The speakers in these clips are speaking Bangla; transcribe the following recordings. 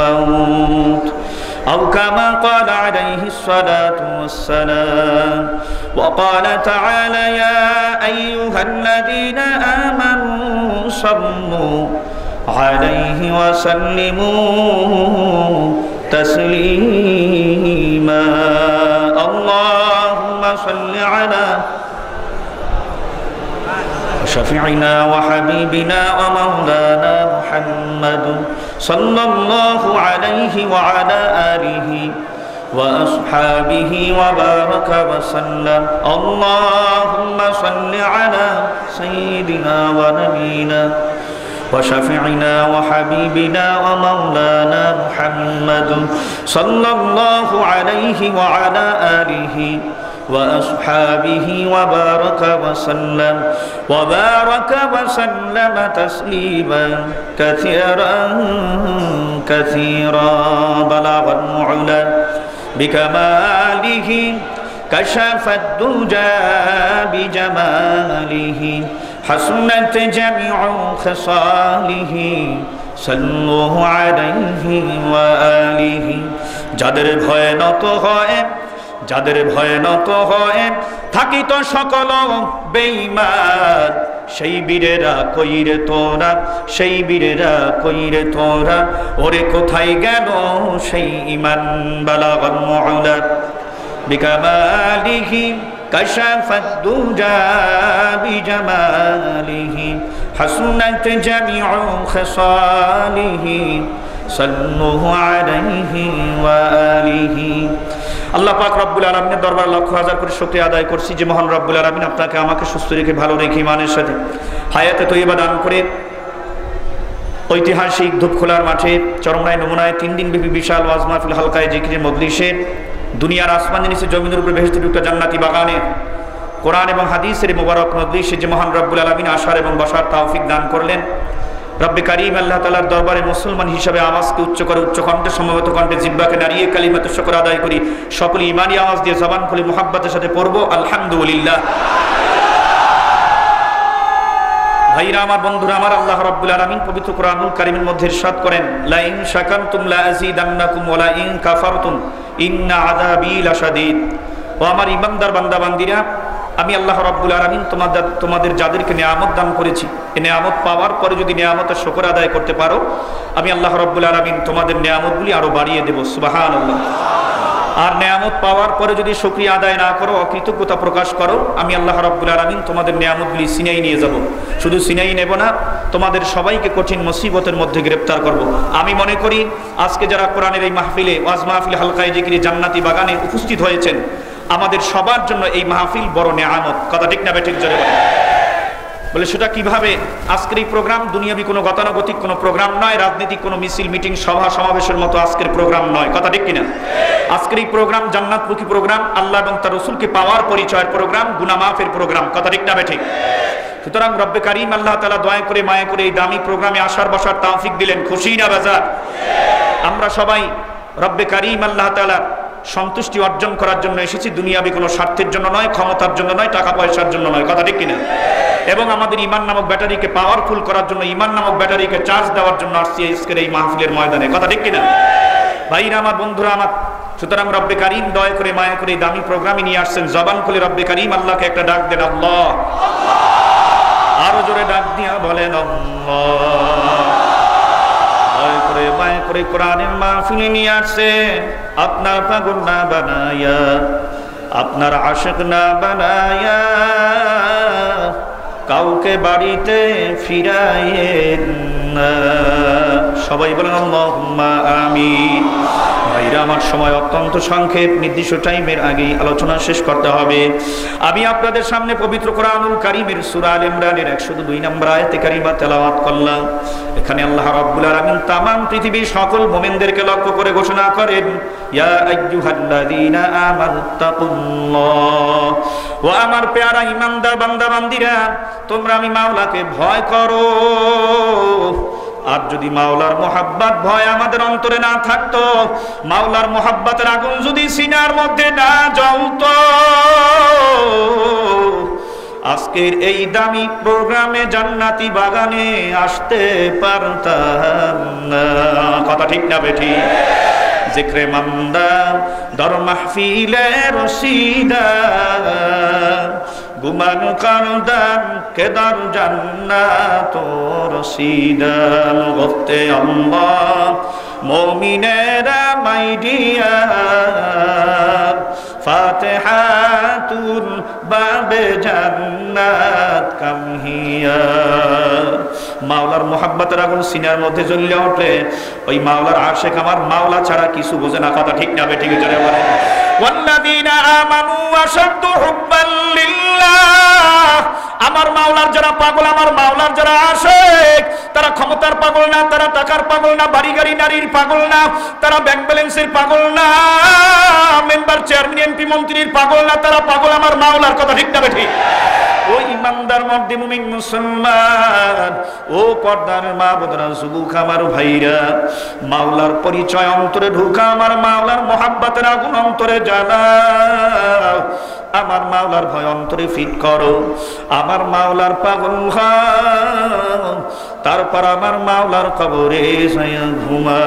الموت. أو كما قال عليه الصلاة والسلام وقال تعالى يا أيها الذين آمنوا صلوا عليه وسلموا تسليما. اللهم صل على وشفيعنا وحبيبنا ومولانا محمد صلى الله عليه وعلى آله وأصحابه وبارك وسلم. اللهم صل على سيدنا ونبينا وشفيعنا وحبيبنا ومولانا محمد صلى الله عليه وعلى آله وأصحابه وبارك وسلم وبارك وسلم تسليما كثيرا كثيرا بلغ المعلى بكماله كشف الدجى بجماله حسنت جميع خصاله صلوا عليه وآله যাদের ভয় নত হয় যাদের ভয় নত হয় থাকিত সকল বেইমান সেই বীরেরা কইরে তোরা? সেই বীরেরা কইরে তোরা? ওরে কোথায় গেল সেই ইমান বালা মহলা বিকামালিহি কশাফত দুজা বিজামালিহি। হাসুনত জামিউ খসালিহি। সাল্লুহু আলাইহি ওয়া আলিহি। আল্লাহ পাক রব্বুল আলমিনের দরবার লক্ষ হাজার করে শুক্রিয়া আদায় করছি যে মহান রব্বুল আলমিন আপনাকে আমাকে সুস্থ রেখে ভালো রেখে ইমানের সাথে হায়াতে তৈবা দান করে ঐতিহাসিক ধূপখোলার মাঠে, চরমনায় নমুনায় তিন দিন ব্যাপী বিশাল ওয়াজ মাহফিল, হালকায় জিকিরের মজলিসে, দুনিয়ার আসমান নিচে জমিনের উপরে ভেসতে একটা জান্নাতি বাগানে, কোরআন এবং হাদিসের মোবারক মজলিসে যে মহান রব্বুল আলমিন আসার এবং বসার তাওফিক দান করলেন। রব্বে কারিম আল্লাহ তালার দরবারে মুসলমান হিসাবে আওয়াজকে উচ্চ করে, উচ্চ কণ্ঠে, সমবেত কণ্ঠে জিব্বাকে নাড়িয়ে কালিমাতে শকর আদায় করি। সকলে ইমানি আওয়াজ দিয়ে জবান খুলে মোহাব্বতের সাথে পড়ব, আলহামদুলিল্লাহ। ভাইরা আমার, বন্ধুরা আমার, আল্লাহ রাব্বুল আলামিন পবিত্র কোরআনুল কারীমের মধ্যে ইরশাদ করেন লা ইন শাকারতুম লা আযীদান্নাকুম ওয়া লা ইন কাফারতুম, ইন্না আযাবি লাশাদীদ। ও আমার ইমানদার বান্দা বান্দিরা আমি আল্লাহ রাব্বুল আলামিন তোমাদের তোমাদের যাদেরকে নিয়ামত দান করেছি নিয়ামত পাওয়ার পরে যদি নিয়ামতের শকর আদায় করতে পারো, আমি আল্লাহ রাব্বুল আলামিন তোমাদের নিয়ামতগুলি আরও বাড়িয়ে দেব, সুবহানাল্লাহ। আর নেয়ামত পাওয়ার পরে যদি শুক্রিয়া আদায় না করো, অকৃতজ্ঞতা প্রকাশ করো, আমি আল্লাহ রাব্বুল আলামিন তোমাদের নিয়ামতগুলি সিনাই নিয়ে যাব। শুধু সিনাই নেব না, তোমাদের সবাইকে কঠিন মুসিবতের মধ্যে গ্রেপ্তার করব। আমি মনে করি, আজকে যারা কোরআনের এই মাহফিলে, ওয়াজ মাহফিল হালকায় জিকিরি জান্নাতি বাগানে উপস্থিত হয়েছেন, আমাদের সবার জন্য এই মাহফিল বড় নেয়ামত। কথা ঠিক না বেঠিক জোরে বলে বলে, সেটা কীভাবে? আজকের এই প্রোগ্রাম দুনিয়াবি কোনো গতানুগতিক কোনো প্রোগ্রাম নয়, রাজনীতিক কোনো মিছিল, মিটিং, সভা, সমাবেশের মতো আজকের প্রোগ্রাম নয়। কথা ঠিক কিনা? আজকের এই প্রোগ্রাম জান্নাতমুখী প্রোগ্রাম, আল্লাহ এবং তার রসুলকে পাওয়ার পরিচয়ের প্রোগ্রাম, গুনামাফের প্রোগ্রাম। কথা ঠিক না বেঠিক? সুতরাং রব্বে কারিম আল্লাহ তালা দয়া করে, মায়া করে এই দামি প্রোগ্রামে আসার বসার তাফিক দিলেন। খুশি না বাজার? আমরা সবাই রব্বে কারিম আল্লাহ তালা সন্তুষ্টি অর্জন করার জন্য এসেছি। দুনিয়াবি কোনো স্বার্থের জন্য নয়, ক্ষমতার জন্য নয় টাকা পয়সার জন্য নয়। কথা ঠিক কিনা? এবং আমাদের ইমান নামক ব্যাটারিকে পাওয়ারফুল করার জন্য ইমান নামক ব্যাটারিকে চার্জ দেওয়ার জন্য আসছি আজকের এই মাহফিলের ময়দানে। কথা ঠিক কিনা? ভাইরা, আমার বন্ধুরা, আমার সুতরাং রব্বে কারিম দয়া করে মায়া করে দামি প্রোগ্রামে নিয়ে আসছেন। জবান খুলে রব্বে কারিম আল্লাহকে একটা ডাক দেন। আল্লাহ। আরও জোরে ডাক দিয়া বলেন দয়া মায়া করে কোরআনের মাহফিলে নিয়ে আসছে। আপনার পাগল না বানায়া, আপনার আশেক না বানায়া, কাউকে বাড়িতে ফিরাইয়েন সবাই বলেন আমি ভাইরা, আমার সময় অত্যন্ত সংক্ষেপ। নির্দিষ্ট টাইমের আগেই আলোচনা শেষ করতে হবে। আমি আপনাদের সামনে পবিত্র কোরআনুল কারিমের সূরা আল ইমরানের 102 নম্বর আয়াতে কারিমা তেলাওয়াত করলাম। এখানে আল্লাহ রাব্বুল আলামিন তামাম পৃথিবীর সকল মুমিনদেরকে লক্ষ্য করে ঘোষণা করেন, ইয়া আইয়ুহাল্লাযীনা আমানুত্তাকুল্লাহ ও আমার পেয়ারা ইমানদার বান্দা বান্দিরা তোমরা আমি মাওলাকে ভয় করো। আর যদি মাওলার মোহাব্বত ভয় আমাদের অন্তরে না থাকতো, মাওলার মোহাব্বতের আগুন যদি সিনার মধ্যে না জ্বলত, আজকের এই দামি প্রোগ্রামে জান্নাতি বাগানে আসতে পারতাম কথা ঠিক না বেঠি? জিক্রে মান্দা দর মাহফিলে রসিদা গুমান কারদান কেদার জান্নাত রসিদান গফতে আল্লাহ মমিনেরা মাইডিয়া ফাতেহাতুল বাবে জান্নাত কামহিয়া মাওলার মোহাব্বতের আগুন সিনার মধ্যে জ্বললে ওঠে। ওই মাওলার আশেক আমার মাওলা ছাড়া কিছু বোঝে না, কথা ঠিক না, বেঠিক জোরে বলে আমার মাওলার যারা পাগল, আমার মাওলার যারা আশেক, তারা ক্ষমতার পাগল না, তারা টাকার পাগল না বাড়ি গাড়ি নারীর পাগল না, তারা ব্যাংক ব্যালেন্সের পাগল না মেম্বার চেয়ারম্যান এমপি মন্ত্রীর পাগল না, তারা পাগল, আমার মাওলার কথা ঠিক না বেঠিক। ও ইমানদার মধ্যে মুমিন মুসলমান। ও পর্দার মা বোধরা যুবক আমার ভাইরা, মাওলার পরিচয় অন্তরে ঢুকা, আমার মাওলার মহাব্বাতের আগুন অন্তরে জানা আমার মাওলার ভয় অন্তরে ফিট করো। আমার মাওলার পাগল তারপর আমার মাওলার কবরে ঘুমা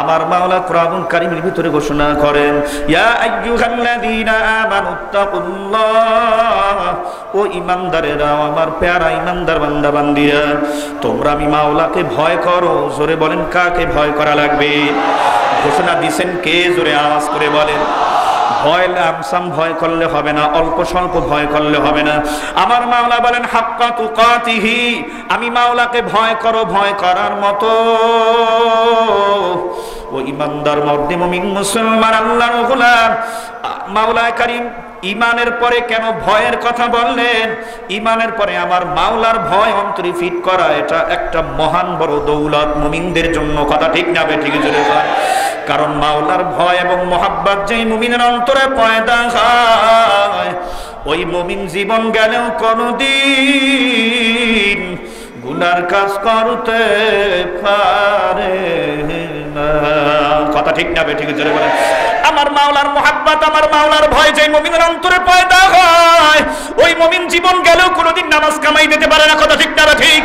আমার মাওলা কোরআন কারিমের ভিতরে ঘোষণা করেন, ইয়া আইয়ুহাল্লাযীনা আমানুত্তাকুল্লাহ ও ইমানদারেরা আমার প্যারা ইমানদার বান্দা বান্দিরা তোমরা আমি মাওলাকে ভয় করো। জোরে বলেন, কাকে ভয় করা লাগবে? ঘোষণা দিছেন কে? জোরে আওয়াজ করে বলেন। ভয় লামসাম ভয় করলে হবে না। অল্প স্বল্প ভয় করলে হবে না। আমার মাওলা বলেন, হাক্কা তুকাতিহি, আমি মাওলাকে ভয় করো, ভয় করার মতো। ও ইমানদার মর্দে মুমিন মুসলমান আল্লাহ মাওলায় করিম ইমানের পরে কেন ভয়ের কথা বললেন? ইমানের পরে আমার মাওলার ভয় অন্তরে ফিট করা, এটা একটা মহান বড় দৌলত মুমিনদের জন্য। কথা ঠিক না ঠিক জোরে কারণ মাওলার ভয় এবং মোহাব্বত যেই মুমিনের অন্তরে পয়দা হয়, ওই মুমিন জীবন গেলেও কোনদিন গুনার কাজ করতে পারে। কথা ঠিক না ঠিক, জোরে বলেন। আমার মাওলার মোহাব্বত, আমার মাওলার ভয় যে মুমিনের অন্তরে পয়দা হয়, ওই মুমিন জীবন গেলেও কোনোদিন নামাজ কামাই দিতে পারে না, কথা ঠিক না ঠিক?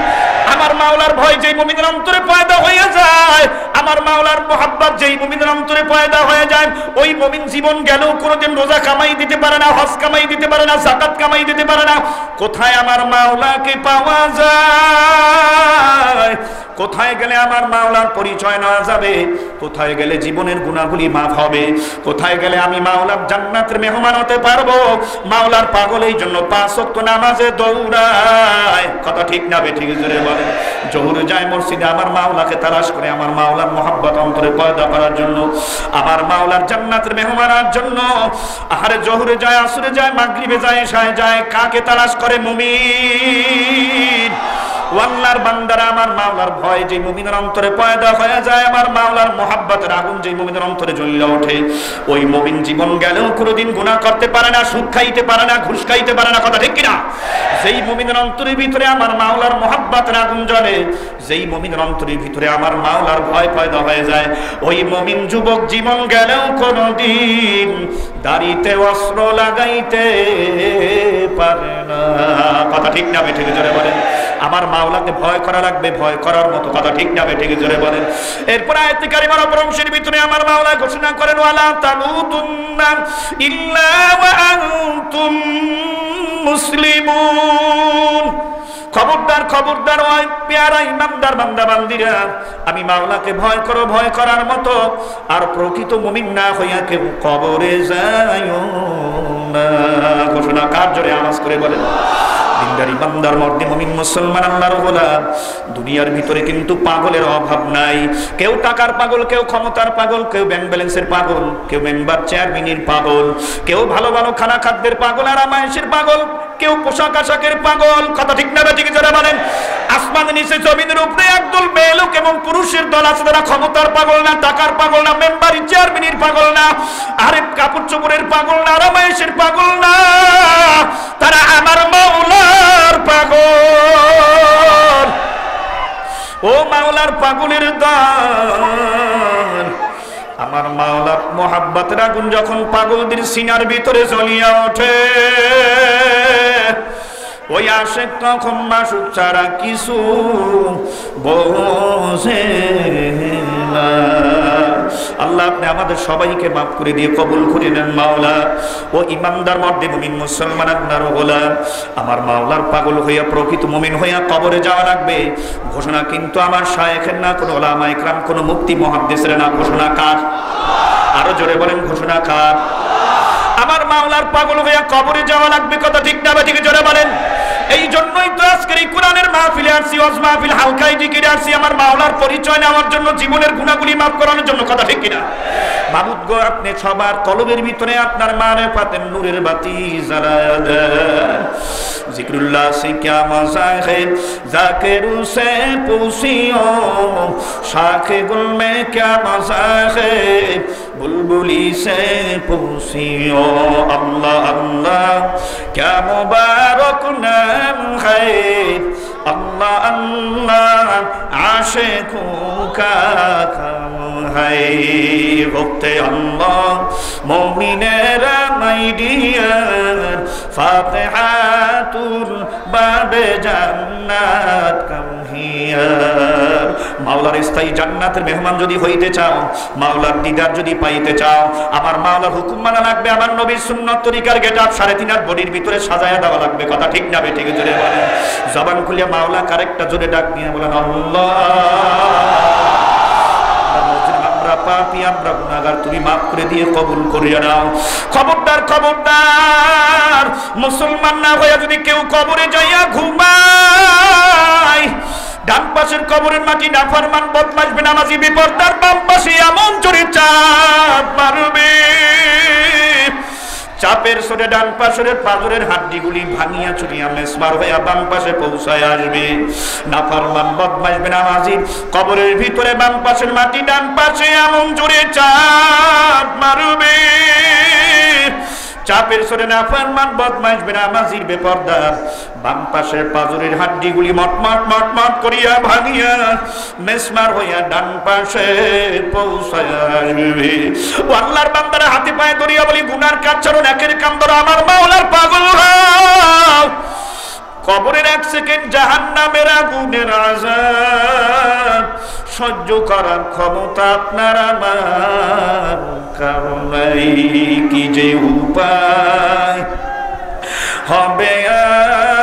আমার মাওলার ভয় যে মুমিনের অন্তরে পয়দা হয়ে যায়, আমার মাওলার মোহাব্বত যেই মুমিনের অন্তরে পয়দা হয়ে যায়, ওই মুমিন জীবন গেলেও কোনোদিন রোজা কামাই দিতে পারে না, হজ কামাই দিতে পারে না জাকাত কামাই দিতে পারে না। কোথায় আমার মাওলাকে পাওয়া যায়? কোথায় গেলে আমার মাওলার পরিচয় না যাবে? কোথায় গেলে জীবনের গুণাগুলি মাফ হবে? কোথায় গেলে আমি মাওলার জান্নাতের মেহমান হতে পারব? মাওলার পাগল এই জন্য পাঁচ ওয়াক্ত নামাজে দৌড়ায়। কথা ঠিক না ঠিক জোরে বলে জহুরে যায় মসজিদে আমার মাওলাকে তালাশ করে আমার মাওলার মোহাব্বত অন্তরে পয়দা করার জন্য, আমার মাওলার জান্নাতের মেহমানার জন্য। আহারে জহুরে যায়, আসরে যায়, মাগরিবে যায় এশায় যায়, কাকে তালাশ করে? মুমিন। ওয়াল্লার বান্দারা, আমার মাওলার ভয় যে মুমিনের অন্তরে পয়দা হয়ে যায়, আমার মাওলার মোহাব্বতের আগুন যে মুমিনের অন্তরে জ্বলে ওঠে। ওই মুমিন জীবন গেলেও কোনোদিন গুনাহ করতে পারে না, সুদ খাইতে পারে না, ঘুষ খাইতে পারে না, কথা ঠিক কিনা? যেই মুমিনের অন্তরের ভিতরে আমার মাওলার মোহাব্বতের আগুন জ্বলে, যেই মুমিনের অন্তরের ভিতরে আমার মাওলার ভয় পয়দা হয়ে যায়। ওই মুমিন যুবক জীবন গেলেও কোনোদিন দাড়িতে অস্ত্র লাগাইতে পারে না। কথা ঠিক না বেঠে জোরে বলেন। আমার মাওলাকে ভয় করা লাগবে, ভয় করার মতো কথা ঠিক না বেঠে জোরে বলেন। এরপর আয়াতে কারিমার অপর অংশের ভিতরে আমার মাওলা ঘোষণা করেন, ওয়ালা তামুতুন্না ইল্লা ওয়া আনতুম মুসলিমুন। খবরদার খবরদার ওই পেয়ারা ইমানদার বান্দা, বান্দিরা, আমি মাওলাকে ভয় করো, ভয় করার মতো, আর প্রকৃত মুমিন না হইয়া কেউ কবরে যায় ঘোষণা কার জোরে আওয়াজ করে বলেন? দিনদার বান্দার মর্দে মমিন মুসলমান আল্লাহর গোলাম। দুনিয়ার ভিতরে কিন্তু পাগলের অভাব নাই। কেউ টাকার পাগল, কেউ ক্ষমতার পাগল, কেউ ব্যাংক ব্যালেন্সের পাগল, কেউ মেম্বার চেয়ারম্যানের পাগল, কেউ ভালো ভালো খানা খাদ্যের পাগল আর আমায়েশের পাগল। কেউ পোশাক আশাকের পাগল, কথা ঠিক না ঠিক যারা বলেন। আসমান নিচে জমিনের উপরে একদল মেয়ে এবং পুরুষের দল আছে তারা ক্ষমতার পাগল না, টাকার পাগল না চেয়ারম্যানের পাগল না, আরে কাপড় চোপড়ের পাগল না পাগল না, তারা আমার মাওলার পাগল। ও মাওলার পাগলের দল আমার মাওলার মোহাব্বতের আগুন যখন পাগলদের সিনার ভিতরে জ্বলিয়া ওঠে। ওই আশেক তখন মাসুক ছাড়া কিছু বোঝে আল্লাহ, আপনি আমাদের সবাইকে মাফ করে দিয়ে কবুল করে নেন, মাওলা। ও ইমানদার মধ্যে মুমিন মুসলমান আপনার গোলাম। আমার মাওলার পাগল হইয়া, প্রকৃত মুমিন হইয়া কবরে যাওয়া লাগবে। ঘোষণা কিন্তু আমার শায়েখের না, কোনো ওলামা ইকরাম কোনো মুক্তি মহাদ্দেশের না। ঘোষণা কার? আরও জোরে বলেন, ঘোষণা কার? আমার মাওলার পাগল হইয়া কবরে যাওয়া লাগবে কথা ঠিক না ঠিক জোরে বলেন। এই জন্যই তো আজকের এই কোরআনের মাহফিলে আসছি, ওয়াজ মাহফিল হালকাই জিকিরে আসছি, আমার মাওলার পরিচয় নেওয়ার জন্য, জীবনের গুণাগুলি মাফ করানোর জন্য কথা ঠিক কিনা? মাবুদ গো, আপনি সবার কলবের ভিতরে আপনার মানে পাতেন নূরের বাতি জ্বালায়া দেন। জিক্রুল্লাহ সে কে মজা জাকির হুসেন পুষিও শাখে গুল মে মজা হে? বুলবুলি সে পুষিও আল্লাহ আল্লাহ কে মুবারক নাম আল্লাহ আল্লাহ আশে কু হাই ভক্তে আল্লাহ, মমিনেরা মাই ডিয়ার ফাতে হাত ফাতিহাতুল বাবে জান্নাত কাম হিয়ার মাওলার স্থায়ী জান্নাতের মেহমান যদি হইতে চাও, মাওলার দিদার যদি পাইতে চাও, আমার মাওলার হুকুম মানা লাগবে, আমার নবীর সুন্নত তরিকার গেটআপ সাড়ে তিন হাত বডির ভিতরে সাজায়া দেওয়া লাগবে। কথা ঠিক না ঠিক জোরে বলেন। জবান খুলিয়া মাওলা কারেক্টটা জোরে ডাক নিয়ে বলেন, আল্লাহ! পাপি, আমরা গুণাগার তুমি মাফ করে দিয়ে কবুল করিয়া নাও খবরদার খবরদার, মুসলমান না হইয়া যদি কেউ কবরে যাইয়া ঘুমায়, ডান পাশের কবরের মাটি নাফরমান বদমাস বেনামাজি, বিপর্দার বাম পাশে এমন জোরে চাপ মারবে। চাপের সরে, ডান পাশের পাজরের হাড্ডিগুলি ভাঙিয়া চুরিয়া মেসমার হইয়া বাম পাশে পৌঁছায় আসবে। না ফরমাম বদমাসবে না বেনামাজি, কবরের ভিতরে বাম পাশের মাটি, ডান পাশে এমন জোরে চাপ মারবে। চাপের সরে না ফারমান বদমাইশ, বেনামাজির বেপরদার বাম পাশের পাজরের হাড্ডিগুলি মটমট মটমট করিয়া ভাঙিয়া মেসমার হইয়া ডান পাশে পৌঁছায় আল্লাহর বান্দারা হাতে পায়ে ধরিয়া বলি, গুনার কাজ কাচ্চারণ একের কাম ধরো, আমার মাওলার পাগল কবরের এক সেকেন্ড জাহান নামের আগুনের আজাদ সহ্য করার ক্ষমতা আপনার আমার। কারণ কি যে উপায়? হবে আমার